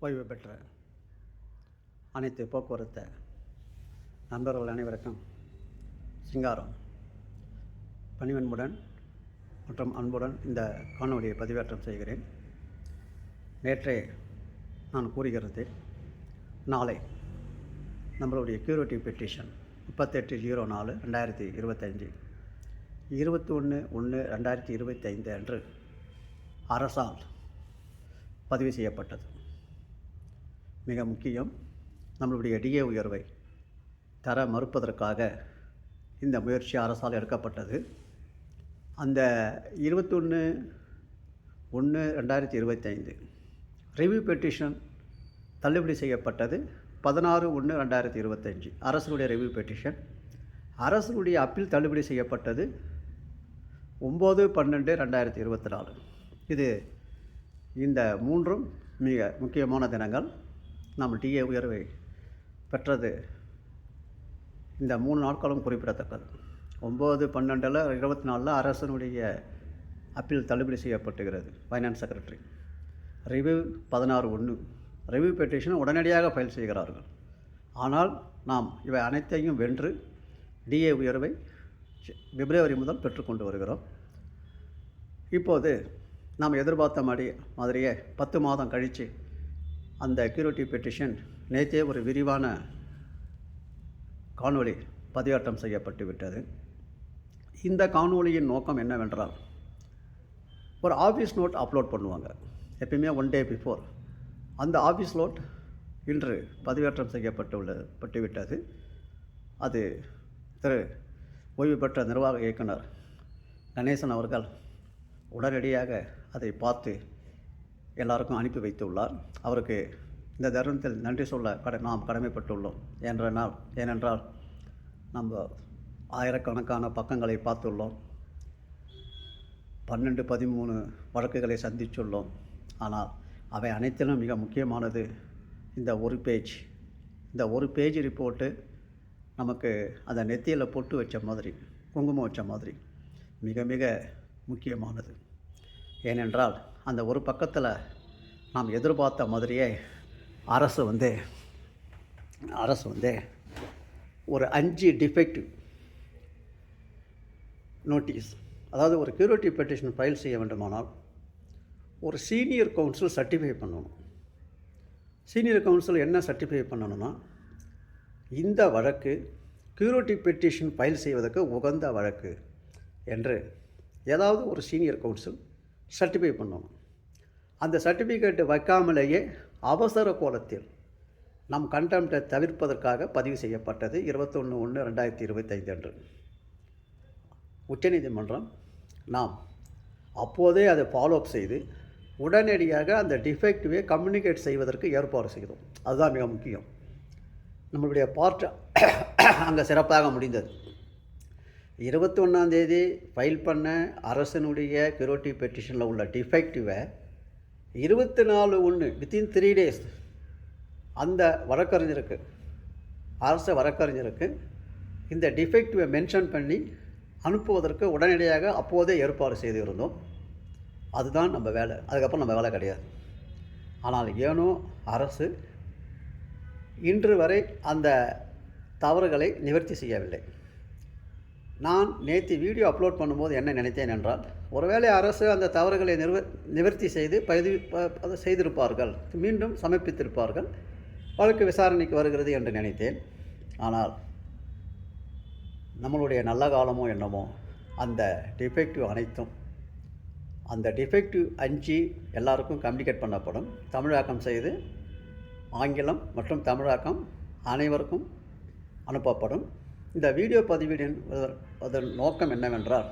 ஓய்வு பெற்ற அனைத்து போக்குவரத்து நண்பர்கள் அனைவருக்கும் சிங்காரம். பணிவன்புடன் மற்றும் அன்புடன் இந்த காணொலியை பதிவேற்றம் செய்கிறேன். நேற்றே நான் கூறுகிறது நாளை நம்மளுடைய கியூரிட்டி பெட்டிஷன் முப்பத்தெட்டு ஜீரோ நாலு ரெண்டாயிரத்தி இருபத்தஞ்சு இருபத்தி ஒன்று ஒன்று ரெண்டாயிரத்தி இருபத்தைந்து அன்று அரசால் பதிவு செய்யப்பட்டது. மிக முக்கியம் நம்மளுடைய டிஏ உயர்வை தர மறுப்பதற்காக இந்த முயற்சி அரசால் எடுக்கப்பட்டது. அந்த இருபத்தொன்று ஒன்று ரெண்டாயிரத்தி இருபத்தைந்து ரிவ்யூ பெட்டிஷன் தள்ளுபடி செய்யப்பட்டது. பதினாறு ஒன்று ரெண்டாயிரத்தி இருபத்தஞ்சி அரசுடைய ரிவ்யூ பெட்டிஷன் அரசுடைய அப்பீல் தள்ளுபடி செய்யப்பட்டது ஒம்பது பன்னெண்டு ரெண்டாயிரத்தி இருபத்தி நாலு. இது இந்த மூன்றும் மிக முக்கியமான தினங்கள். நாம் டிஏ உயர்வை பெற்றது இந்த மூணு நாட்களும் குறிப்பிடத்தக்கது. ஒம்பது பன்னெண்டில் இருபத்தி நாலில் அரசனுடைய அப்பீல் தள்ளுபடி செய்யப்பட்டுகிறது ஃபைனான்ஸ் செக்ரட்டரி ரிவ்யூ பதினாறு ஒன்று ரிவ்யூ பெட்டிஷனை உடனடியாக ஃபைல் செய்கிறார்கள். ஆனால் நாம் இவை அனைத்தையும் வென்று டிஏ உயர்வை பிப்ரவரி முதல் பெற்றுக்கொண்டு வருகிறோம். இப்போது நாம் எதிர்பார்த்த மாதிரி மாதிரியே பத்து மாதம் கழித்து அந்த அக்யூரிட்டி பெட்டிஷன் நேற்றே ஒரு விரிவான காணொளி பதிவேற்றம் செய்யப்பட்டு விட்டது. இந்த காணொளியின் நோக்கம் என்னவென்றால் ஒரு ஆஃபீஸ் நோட் அப்லோட் பண்ணுவாங்க. எப்பயுமே ஒன் டே பிஃபோர் அந்த ஆஃபீஸ் நோட் இன்று பதிவேற்றம் செய்யப்பட்டுள்ள பட்டுவிட்டது. அது திரு. ஓய்வு பெற்ற நிர்வாக இயக்குனர் கணேசன் அவர்கள் உடனடியாக அதை பார்த்து எல்லாருக்கும் அனுப்பி வைத்துள்ளார். அவருக்கு இந்த தருணத்தில் நன்றி சொல்ல கடை நாம் கடமைப்பட்டுள்ளோம். என்றனால் ஏனென்றால் நம்ம ஆயிரக்கணக்கான பக்கங்களை பார்த்துள்ளோம். பன்னெண்டு பதிமூணு வழக்குகளை சந்தித்துள்ளோம் ஆனால் அவை அனைத்திலும் மிக முக்கியமானது இந்த ஒரு பேஜ். இந்த ஒரு பேஜ் ரிப்போர்ட்டு நமக்கு அந்த நெத்தியில் பொட்டு வச்ச மாதிரி குங்குமம் வச்ச மாதிரி மிக மிக முக்கியமானது. ஏனென்றால் அந்த ஒரு பக்கத்தில் நாம் எதிர்பார்த்த மாதிரியே அரசு வந்து அரசு வந்து ஒரு அஞ்சு டிஃபெக்டிவ் நோட்டீஸ் அதாவது ஒரு கியூரிட்டி பெட்டிஷன் ஃபைல் செய்ய வேண்டுமானால் ஒரு சீனியர் கவுன்சில் சர்டிஃபை பண்ணணும். சீனியர் கவுன்சில் என்ன சர்டிஃபை பண்ணணும்னா இந்த வழக்கு கியூரிட்டி பெட்டிஷன் ஃபைல் செய்வதற்கு உகந்த வழக்கு என்று ஏதாவது ஒரு சீனியர் கவுன்சில் சர்டிஃபை பண்ணணும். அந்த சர்டிஃபிகேட்டு வைக்காமலேயே அவசர கோலத்தில் நம் கண்டெம்ட்டை தவிர்ப்பதற்காக பதிவு செய்யப்பட்டது இருபத்தொன்று ஒன்று ரெண்டாயிரத்தி இருபத்தைந்து அன்று. உச்சநீதிமன்றம் நாம் அப்போதே அதை ஃபாலோ அப் செய்து உடனடியாக அந்த டிஃபெக்டிவை கம்யூனிகேட் செய்வதற்கு ஏற்பாடு செய்தோம். அதுதான் மிக முக்கியம். நம்மளுடைய பார்ட் அங்கே சிறப்பாக முடிந்தது. இருபத்தி ஒன்றாந்தேதி ஃபைல் பண்ண அரசனுடைய கிரோட்டி பெட்டிஷனில் உள்ள டிஃபெக்டிவை இருபத்தி நாலு ஒன்று வித்தின் த்ரீ டேஸ் அந்த வழக்கறிஞருக்கு அரச வழக்கறிஞருக்கு இந்த டிஃபெக்டிவை மென்ஷன் பண்ணி அனுப்புவதற்கு உடனடியாக அப்போதே ஏற்பாடு செய்திருந்தோம். அதுதான் நம்ம வேலை. அதுக்கப்புறம் நம்ம வேலை கிடையாது. ஆனால் ஏனோ அரசு இன்று வரை அந்த தவறுகளை நிவர்த்தி செய்யவில்லை. நான் நேற்று வீடியோ அப்லோட் பண்ணும்போது என்ன நினைத்தேன் என்றால் ஒருவேளை அரசு அந்த தவறுகளை நிறுவ நிவர்த்தி செய்து பதிவு ப- செய்திருப்பார்கள் மீண்டும் சமர்ப்பித்திருப்பார்கள் வழக்கு விசாரணைக்கு வருகிறது என்று நினைத்தேன். ஆனால் நம்மளுடைய நல்ல காலமோ என்னமோ அந்த டிஃபெக்டிவ் அனைத்தும் அந்த டிஃபெக்டிவ் அஞ்சு எல்லாருக்கும் கம்யூனிகேட் பண்ணப்படும். தமிழாக்கம் செய்து ஆங்கிலம் மற்றும் தமிழாக்கம் அனைவருக்கும் அனுப்பப்படும். இந்த வீடியோ பதிவீடின் அதன் நோக்கம் என்னவென்றால்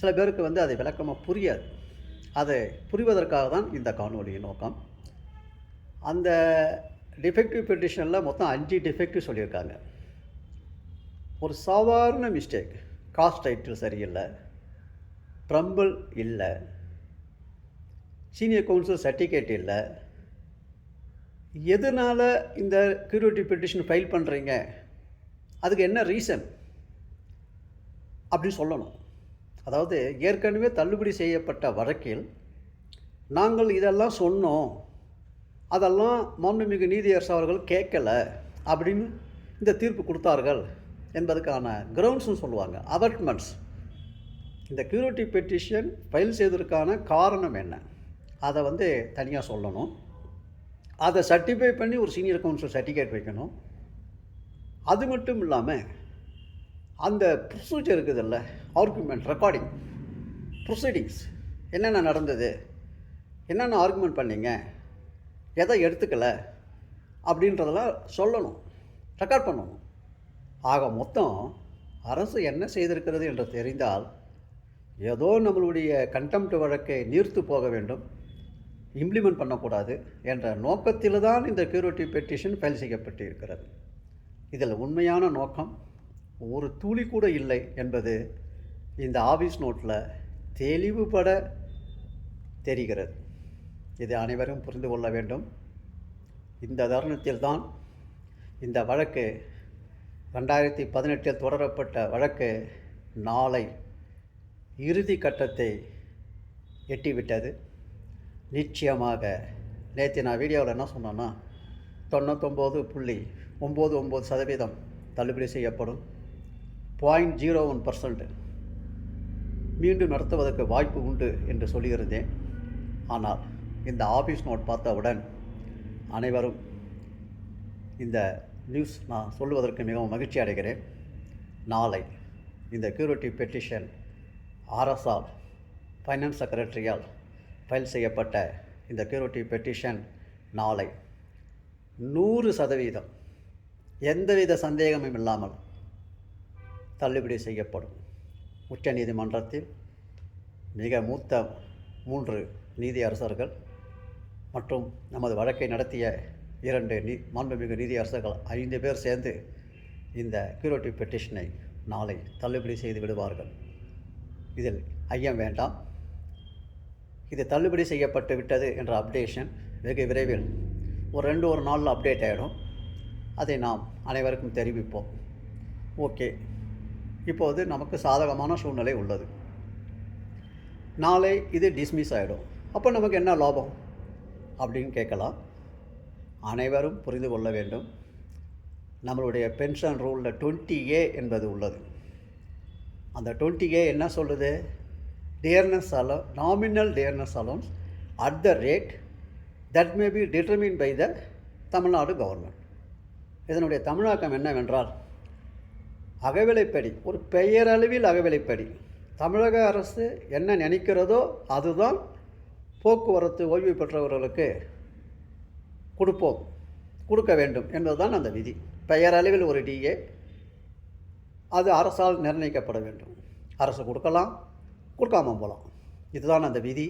சில பேருக்கு வந்து அதை விளக்கமாக புரியாது. அதை புரிவதற்காக தான் இந்த காணொலியின் நோக்கம். அந்த டிஃபெக்டிவ் பெட்டிஷனில் மொத்தம் அஞ்சு டிஃபெக்டிவ் சொல்லியிருக்காங்க. ஒரு சாதாரண மிஸ்டேக் காஸ்ட் டைட்டில் சரியில்லை ட்ரம்பிள் இல்லை சீனியர் கவுன்சில் சர்டிஃபிகேட் இல்லை எதனால் இந்த கியூரிட்டி பெட்டிஷன் ஃபைல் பண்ணுறீங்க அதுக்கு என்ன ரீசன் அப்படின்னு சொல்லணும். அதாவது ஏற்கனவே தள்ளுபடி செய்யப்பட்ட வழக்கில் நாங்கள் இதெல்லாம் சொன்னோம். அதெல்லாம் மாண்புமிகு நீதியரசு அவர்கள் கேட்கலை அப்படின்னு இந்த தீர்ப்பு கொடுத்தார்கள் என்பதுக்கான கிரவுண்ட்ஸ்னு சொல்லுவாங்க. அவர்ட்மெண்ட்ஸ் இந்த கியூரிட்டி பெட்டிஷன் ஃபைல் செய்வதற்கான காரணம் என்ன? அதை வந்து தனியாக சொல்லணும். அதை சர்டிஃபை பண்ணி ஒரு சீனியர் கவுன்சில் சர்டிஃபிகேட் வைக்கணும். அது மட்டும் இல்லாமல் அந்த ப்ரொசீஜர் இருக்குதுல்ல ஆர்குமெண்ட் ரெக்கார்டிங் ப்ரொசீடிங்ஸ் என்னென்ன நடந்தது என்னென்ன ஆர்குமெண்ட் பண்ணீங்க எதை எடுத்துக்கல அப்படின்றதெல்லாம் சொல்லணும் ரெக்கார்ட் பண்ணணும். ஆக மொத்தம் அரசு என்ன செய்திருக்கிறது என்று தெரிந்தால் ஏதோ நம்மளுடைய கண்டெம்ட் வழக்கை நீர்த்து போக வேண்டும் இம்ப்ளிமெண்ட் பண்ணக்கூடாது என்ற நோக்கத்தில் தான் இந்த கியூரிட்டி பெட்டிஷன் ஃபைல் செய்யப்பட்டிருக்கிறது. இதில் உண்மையான நோக்கம் ஒரு துளி கூட இல்லை என்பது இந்த ஆஃபீஸ் நோட்டில் தெளிவுபட தெரிகிறது. இதை அனைவரும் புரிந்து கொள்ள வேண்டும். இந்த தருணத்தில் தான் இந்த வழக்கு ரெண்டாயிரத்தி பதினெட்டில் தொடரப்பட்ட வழக்கு நாளை இறுதி கட்டத்தை எட்டிவிட்டது. நிச்சயமாக நேற்று நான் வீடியோவில் என்ன சொன்னேன்னா தொண்ணூத்தொம்பது புள்ளி ஒம்பது ஒம்பது சதவீதம் தள்ளுபடி செய்யப்படும். பாயிண்ட் ஜீரோ ஒன் பர்சன்ட் மீண்டும் நடத்துவதற்கு வாய்ப்பு உண்டு என்று சொல்லியிருந்தேன். ஆனால் இந்த ஆஃபீஸ் நோட் பார்த்தவுடன் அனைவரும் இந்த நியூஸ் நான் சொல்லுவதற்கு மிகவும் மகிழ்ச்சி அடைகிறேன். நாளை இந்த கியூரிட்டி பெட்டிஷன் ஆர்எஸ்ஆல் ஃபைனான்ஸ் செக்ரட்டரியால் ஃபைல் செய்யப்பட்ட இந்த கியூரிட்டி பெட்டிஷன் நாளை நூறு சதவீதம் எந்தவித சந்தேகமும் இல்லாமல் தள்ளுபடி செய்யப்படும். உச்ச நீதிமன்றத்தில் மிக மூத்த மூன்று நீதி அரசர்கள் மற்றும் நமது வழக்கை நடத்திய இரண்டு நீ மாண்புமிகு நீதி அரசர்கள் ஐந்து பேர் சேர்ந்து இந்த கியூரிட்டி பெட்டிஷனை நாளை தள்ளுபடி செய்து விடுவார்கள். இதில் ஐயம் வேண்டாம். இது தள்ளுபடி செய்யப்பட்டு விட்டது என்ற அப்டேஷன் வெகு விரைவில் ஒரு ரெண்டு ஒரு நாளில் அப்டேட் ஆகிடும் அதை நாம் அனைவருக்கும் தெரிவிப்போம். ஓகே. இப்போது நமக்கு சாதகமான சூழ்நிலை உள்ளது. நாளை இது டிஸ்மிஸ் ஆகிடும் அப்போ நமக்கு என்ன லாபம்? அப்படின்னு கேட்கலாம். அனைவரும் புரிந்து கொள்ள வேண்டும். நம்மளுடைய பென்ஷன் ரூலில் டுவெண்ட்டி ஏ என்பது உள்ளது. அந்த டுவெண்ட்டி ஏ என்ன சொல்லுது? Dearness allow nominal dearness allowance at the rate that may be determine by the Tamil Nadu government இதனுடைய தமிழாக்கம் என்னவென்றால் அகவிலைப்படி ஒரு பெயரளவில் அகவிலைப்படி தமிழக அரசு என்ன நினைக்கிறதோ அதுதான் போக்குவரத்து ஓய்வு பெற்றவர்களுக்கு கொடுப்போம் கொடுக்க வேண்டும் என்பதுதான் அந்த விதி. பெயரளவில் ஒரு டிஏ அது அரசால் நிர்ணயிக்கப்பட வேண்டும். அரசு கொடுக்கலாம் கொடுக்காம போகலாம். இதுதான் அந்த விதி.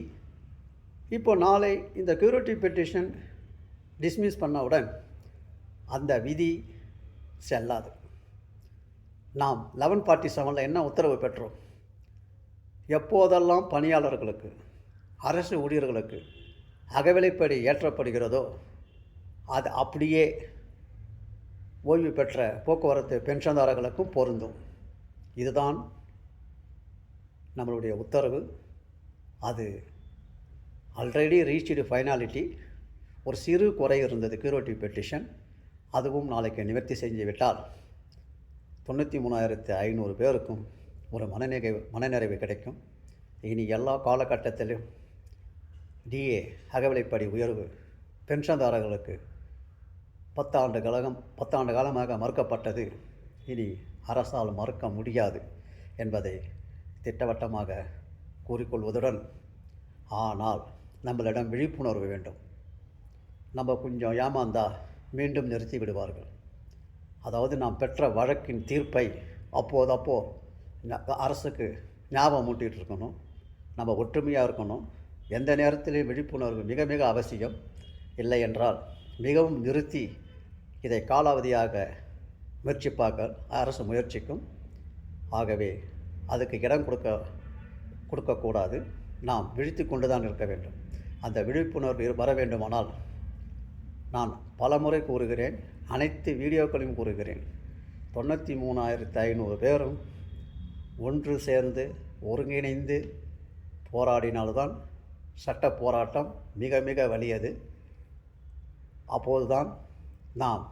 இப்போ நாளை இந்த க்யூரிட்டி பெட்டிஷன் டிஸ்மிஸ் பண்ணவுடன் அந்த விதி செல்லாது. நாம் லெவன் ஃபார்ட்டி செவனில் என்ன உத்தரவு பெற்றோம்? எப்போதெல்லாம் பணியாளர்களுக்கு அரசு ஊழியர்களுக்கு அகவிலைப்படி ஏற்றப்படுகிறதோ அது அப்படியே ஓய்வு பெற்ற போக்குவரத்து பென்ஷன்தாரர்களுக்கும் பொருந்தும். இதுதான் நம்மளுடைய உத்தரவு. அது ஆல்ரெடி ரீச்டு ஃபைனாலிட்டி ஒரு சிறு குறை இருந்தது கியூரோட்டிவ் பெட்டிஷன் அதுவும் நாளைக்கு நிவர்த்தி செஞ்சுவிட்டால் தொண்ணூற்றி மூணாயிரத்து ஐநூறு பேருக்கும் ஒரு மனநிகை மனநிறைவு கிடைக்கும். இனி எல்லா காலகட்டத்திலும் டிஏ அகவிலைப்படி உயர்வு பென்ஷன்தாரர்களுக்கு பத்தாண்டு கழகம் பத்தாண்டு காலமாக மறுக்கப்பட்டது. இனி அரசால் மறுக்க முடியாது என்பதை திட்டவட்டமாக கூறிக்கொள்வதுடன் ஆனால் நம்மளிடம் விழிப்புணர்வு வேண்டும். நம்ம கொஞ்சம் ஏமாந்தா மீண்டும் நிறுத்தி விடுவார்கள் அதாவது நாம் பெற்ற வழக்கின் தீர்ப்பை அப்போது அப்போது அரசுக்கு ஞாபகம் மூட்டிகிட்டு இருக்கணும். நம்ம ஒற்றுமையாக இருக்கணும். எந்த நேரத்திலையும் விழிப்புணர்வு மிக மிக அவசியம். இல்லை என்றால் மிகவும் நிறுத்தி இதை காலாவதியாக முயற்சிப்பாக அரசு முயற்சிக்கும். ஆகவே அதுக்கு இடம் கொடுக்க கொடுக்கக்கூடாது. நாம் விழித்து கொண்டு தான் இருக்க வேண்டும். அந்த விழிப்புணர்வு வர வேண்டுமானால் நான் பலமுறை கூறுகிறேன் அனைத்து வீடியோக்களையும் கூறுகிறேன். தொண்ணூற்றி மூணாயிரத்து ஐநூறு பேரும் ஒன்று சேர்ந்து ஒருங்கிணைந்து போராடினால்தான் சட்ட போராட்டம் மிக மிக வலியது. அப்போதுதான் நாம்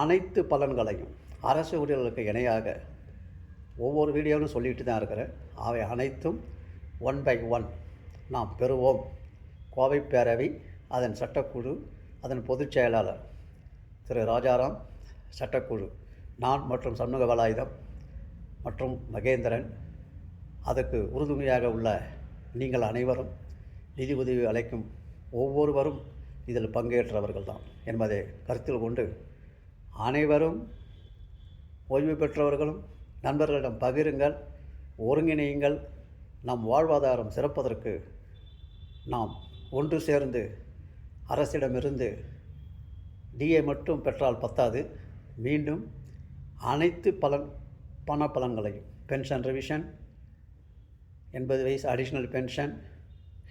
அனைத்து பலன்களையும் அரசு ஊழியர்களுக்கு இணையாக ஒவ்வொரு வீடியோவிலும் சொல்லிட்டு தான் இருக்கிறேன். அவை அனைத்தும் ஒன் பை ஒன் நாம் பெறுவோம். கோவை பேரவை அதன் சட்டக்குழு அதன் பொதுச் செயலாளர் திரு ராஜாராம் சட்டக்குழு நான் மற்றும் சண்முக வலாயுதம் மற்றும் மகேந்திரன். அதற்கு உறுதுணையாக உள்ள நீங்கள் அனைவரும் நிதி உதவி அளிக்கும் ஒவ்வொருவரும் இதில் பங்கேற்றவர்கள் தான் என்பதை கருத்தில் கொண்டு அனைவரும் ஓய்வு பெற்றவர்களும் நண்பர்களிடம் பகிருங்கள் ஒருங்கிணையுங்கள். நம் வாழ்வாதாரம் சிறப்பதற்கு நாம் ஒன்று சேர்ந்து அரசிடமிருந்து டிஏ மட்டும் பெற்றால் பத்தாது. மீண்டும் அனைத்து பலன் பண பலன்களையும் பென்ஷன் ரிவிஷன் எண்பது வயசு அடிஷ்னல் பென்ஷன்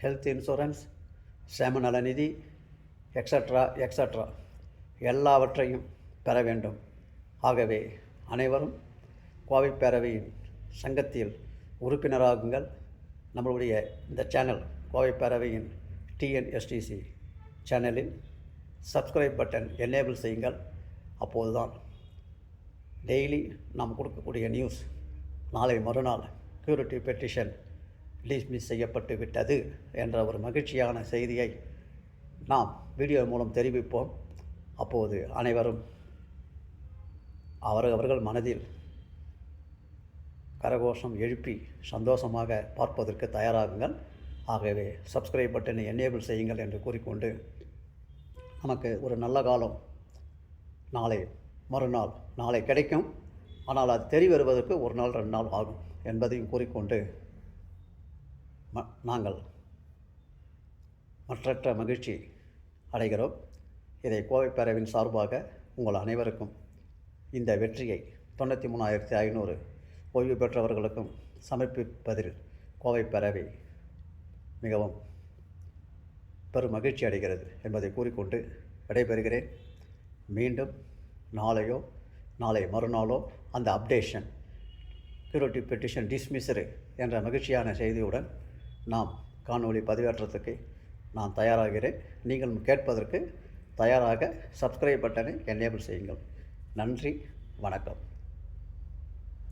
ஹெல்த் இன்சூரன்ஸ் சேம நலநிதி எக்ஸட்ரா எக்ஸட்ரா எல்லாவற்றையும் பெற வேண்டும். ஆகவே அனைவரும் கோவை பேரவையின் சங்கத்தில் உறுப்பினராகுங்கள். நம்மளுடைய இந்த சேனல் கோவை பேரவையின் டிஎன்எஸ்டிசி சேனலில் சப்ஸ்கிரைப் பட்டன் எனேபிள் செய்யுங்கள். அப்போதுதான் டெய்லி நாம் கொடுக்கக்கூடிய நியூஸ் நாளை மறுநாள் க்யூரிட்டி பெட்டிஷன் டிஸ்மிஸ் செய்யப்பட்டு விட்டது என்ற ஒரு மகிழ்ச்சியான செய்தியை நாம் வீடியோ மூலம் தெரிவிப்போம். அப்போது அனைவரும் அவர் அவர்கள் மனதில் கரகோஷம் எழுப்பி சந்தோஷமாக பார்ப்பதற்கு தயாராகுங்கள். ஆகவே சப்ஸ்கிரைப் பட்டனை எனேபிள் செய்யுங்கள் என்று கூறிக்கொண்டு நமக்கு ஒரு நல்ல காலம். நாளை மறுநாள் நாளை கிடைக்கும். ஆனால் அது தெரி வருவதற்கு ஒரு நாள் ரெண்டு நாள் ஆகும் என்பதையும் கூறிக்கொண்டு ம நாங்கள் மற்றற்ற மகிழ்ச்சி அடைகிறோம். இதை கோவை பேரவின் சார்பாக உங்கள் அனைவருக்கும் இந்த வெற்றியை தொண்ணூற்றி மூணாயிரத்தி ஐநூறு ஓய்வு பெற்றவர்களுக்கும் சமர்ப்பிப்பதில் கோவை பேரவை மிகவும் பெரும் மகிழ்ச்சி அடைகிறது என்பதை கூறிக்கொண்டு விடைபெறுகிறேன். மீண்டும் நாளையோ நாளை மறுநாளோ அந்த அப்டேஷன் கியூரிட்டி பெட்டிஷன் டிஸ்மிஸ்ரு என்ற மகிழ்ச்சியான செய்தியுடன் நாம் காணொளி பதிவேற்றத்துக்கு நான் தயாராகிறேன். நீங்கள் கேட்பதற்கு தயாராக சப்ஸ்கிரைப் பட்டனை எனேபிள் செய்யுங்கள். நன்றி வணக்கம்.